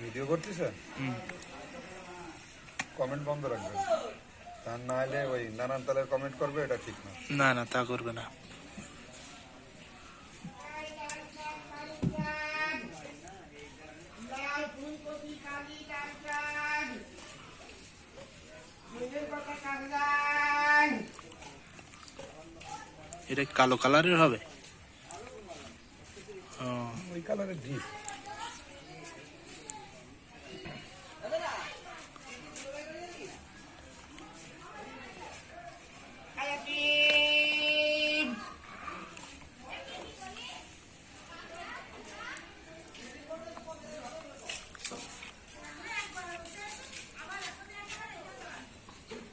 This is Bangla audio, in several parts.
ভিডিও করছিস কমেন্ট বন্ধ রাখবে তার না হলে ওই নানান তালের কমেন্ট করবে এটা ঠিক না। না না তা করবে না। এটা কালো কালারের হবে? ও, ওই কালারের ডিপ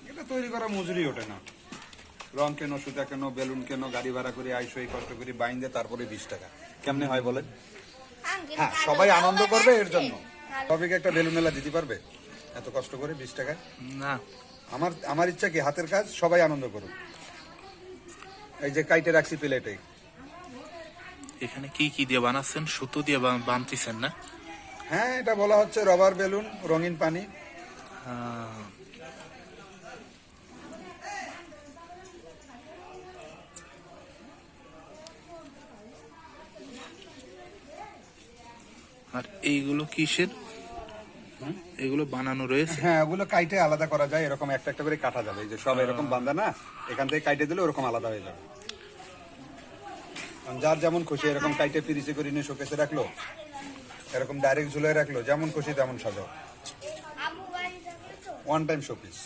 এটা তৈরি করা মজুরি ওঠে না। রং কেন সুতা কেন বেলুন কেন গাড়ি ভাড়া করে আইসো এই কষ্ট করে বাইন্দে তারপরে বিশ টাকা। কেমনে হয় বলেন? হ্যাঁ সবাই আনন্দ করবে এর জন্য। সবাইকে একটা বেলুন মেলা দিতে পারবে? এত কষ্ট করে বিশ টাকায় না। আমার আমার ইচ্ছা কি হাতের কাজ? সবাই আনন্দ করুক। এই যে কাইটে রাখছি প্লেটে। এখানে কি কি দিয়ে বানাচ্ছেন? সুতো দিয়ে বান- বানতেছেন না? হ্যাঁ এটা বলা হচ্ছে রবার বেলুন রঙিন পানি। আহ, আর এইগুলো কিসের? এগুলো বানানো রয়েছে? হ্যাঁ ওগুলো কাইটে আলাদা করা যায় এরকম একটা একটা করে কাটা যাবে। যে সব এরকম বান্ধা না এখান থেকে কাইটে দিলে ওরকম আলাদা হয়ে যাবে। যার যেমন খুশি এরকম কাইটে ফ্রিজে করে নিয়ে শোকেসে রাখল এরকম ডাইরেক্ট ঝুলে রাখল যেমন খুশি তেমন সাজাও। ওয়ান টাইম শোপিস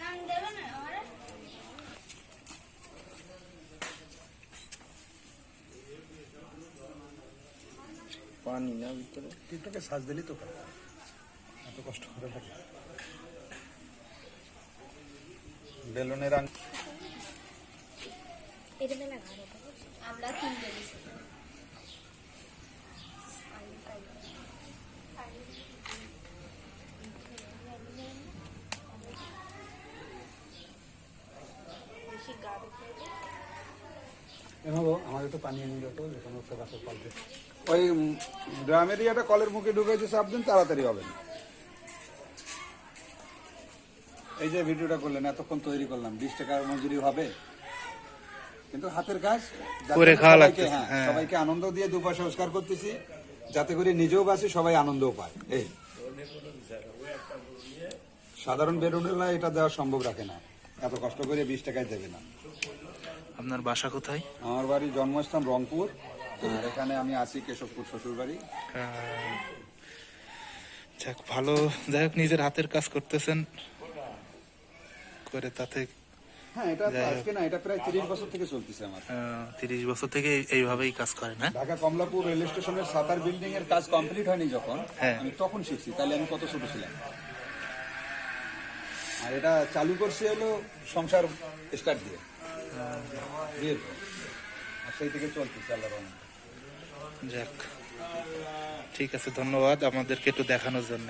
নাম দেবে না আমারে পানি না ভিতরে। টিকটকে সাজ দিলি তো। এত কষ্ট করে লাগে বেলুনের আং আমরা কিনতে দিছি এভাবো আমাদের তো পানি এনে যেত যেখানে হচ্ছে গাছের পাল্টে ওই ড্রামের ইয়েটা কলের মুখে ঢুকেছে চাপ দিন তাড়াতাড়ি হবে না। এই যে ভিডিওটা করলেন এতক্ষণ তৈরি করলাম বিশ টাকার মজুরি হবে। কিন্তু হাতের কাজ করে খাওয়া হ্যাঁ, হ্যাঁ। সবাইকে আনন্দ দিয়ে দু পয়সা রোজগার করতেছি যাতে করে নিজেও বাঁচি সবাই আনন্দও পায়। এই। সাধারণ বেরোনেলা এটা দেওয়া সম্ভব রাখে না। এত কষ্ট করে বিশ টাকায় দেবে না। আপনার বাসা কোথায়? আমার বাড়ি জন্মস্থান রংপুর। আর এখানে আমি আছি কেশবপুর শ্বশুর বাড়ি যাক ভালো। যাই হোক নিজের হাতের কাজ করতেছেন। করে তাতে হ্যাঁ এটা আজকে না এটা প্রায় তিরিশ বছর থেকে চলতেছে আমার। তিরিশ বছর থেকে এইভাবেই কাজ করেন হ্যাঁ? ঢাকা কমলাপুর রেল স্টেশনের সাতার বিল্ডিং এর কাজ কমপ্লিট হয়নি যখন হ্যাঁ। আমি তখন শিখছি তাহলে আমি কত ছোট ছিলাম। আর এটা চালু করছি হলো সংসার স্টার্ট দিয়ে। যাক ঠিক আছে ধন্যবাদ আমাদেরকে একটু দেখানোর জন্য।